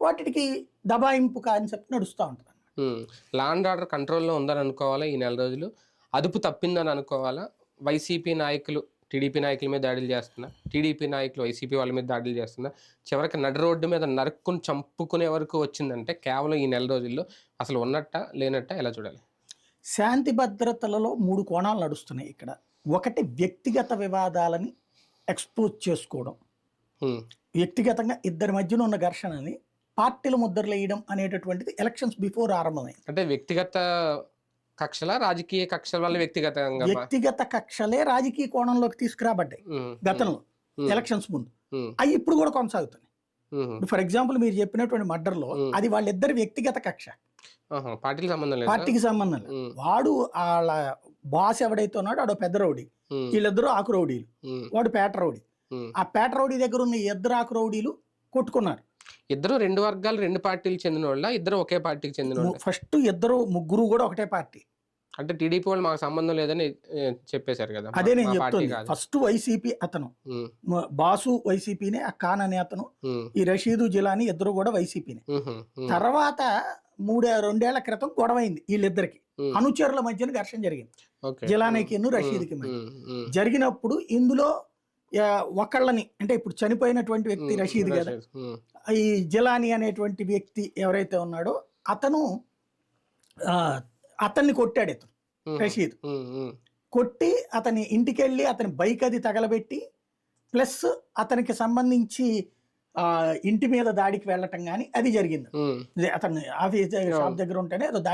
వాటికి దబాయింపు కాన్సెప్ట్ నడుస్తూ ఉంటుంది లా అండ్ ఆర్డర్ కంట్రోల్లో ఉందని అనుకోవాలా ఈ నెల రోజులు? అదుపు తప్పిందని అనుకోవాలా? వైసీపీ నాయకులు టీడీపీ నాయకుల మీద దాడులు చేస్తున్నా? టీడీపీ నాయకులు వైసీపీ వాళ్ళ మీద దాడులు చేస్తున్నా? చివరికి నడి రోడ్డు మీద నరుక్కుని చంపుకునే వరకు వచ్చిందంటే కేవలం ఈ నెల రోజుల్లో అసలు ఉన్నట్ట లేనట్ట ఎలా చూడాలి? శాంతి భద్రతలలో మూడు కోణాలు నడుస్తున్నాయి ఇక్కడ. ఒకటి వ్యక్తిగత వివాదాలని ఎక్స్పోజ్ చేసుకోవడం. వ్యక్తిగతంగా ఇద్దరి మధ్యన ఉన్న ఘర్షణని పార్టీల ముద్రలు వేయడం అనేటటువంటిది ఎలక్షన్స్ బిఫోర్ ఆరంభమైంది అంటే వ్యక్తిగత కక్షల రాజకీయ కక్షల వల్ల వ్యక్తిగతంగా మా- వ్యక్తిగత కక్షలే రాజకీయ కోణంలోకి తీసుకురాబడ్డాయి గతంలో ఎలక్షన్స్ ముందు. అవి ఇప్పుడు కూడా కొనసాగుతున్నాయి. ఫర్ ఎగ్జాంపుల్ మీరు చెప్పినటువంటి మర్డర్లో. అది వాళ్ళిద్దరి వ్యక్తిగత కక్ష. పార్టీకి సంబంధం లేదు? పార్టీకి సంబంధం లేదు. వాడు వాళ్ళ బాస్ ఎవడైతే ఉన్నాడో ఆడో పెద్ద రౌడీ. వీళ్ళిద్దరూ ఆకు రౌడీలు. వాడు పేట రౌడీ. ఆ పేట రౌడీ దగ్గర ఉన్న ఇద్దరు ఆకు రౌడీలు కొట్టుకున్నారు. ఇద్దరు రెండు వర్గాలు రెండు పార్టీలు చెందిన వాళ్ళ ఇద్దరు ఒకే పార్టీకి చెందిన ఫస్ట్ ఇద్దరు ముగ్గురు కూడా ఒకటే పార్టీ. అంటే టీడీపీ వాళ్ళు మాకు సంబంధం లేదని చెప్పేశారు కదా. అదే నేను కాదు. ఫస్ట్ వైసీపీ అతను. బాసు వైసీపీనే ఆ ఖాన్ అనే అతను ఈ రషీదు జిలాని ఇద్దరు కూడా వైసీపీనే. తర్వాత మూడే రెండేళ్ళ క్రితం గొడవైంది వీళ్ళిద్దరికి. అనుచరుల మధ్యన ఘర్షణ జరిగింది. జిలానీకి రషీద్కి జరిగినప్పుడు ఇందులో ఒకళ్ళని అంటే ఇప్పుడు చనిపోయినటువంటి వ్యక్తి రషీద్ కదా. ఈ జిలానీ అనేటువంటి వ్యక్తి ఎవరైతే ఉన్నాడో అతను అతన్ని కొట్టాడు ఇతను రషీద్. కొట్టి అతని ఇంటికి వెళ్ళి అతని బైక్ అది తగలబెట్టి ప్లస్ అతనికి సంబంధించి ఆ, ఇంటి మీద దాడికి వెళ్ళటం కానీ అది జరిగింది. అతను ఆఫీస్ షాప్ దగ్గర ఉంటేనే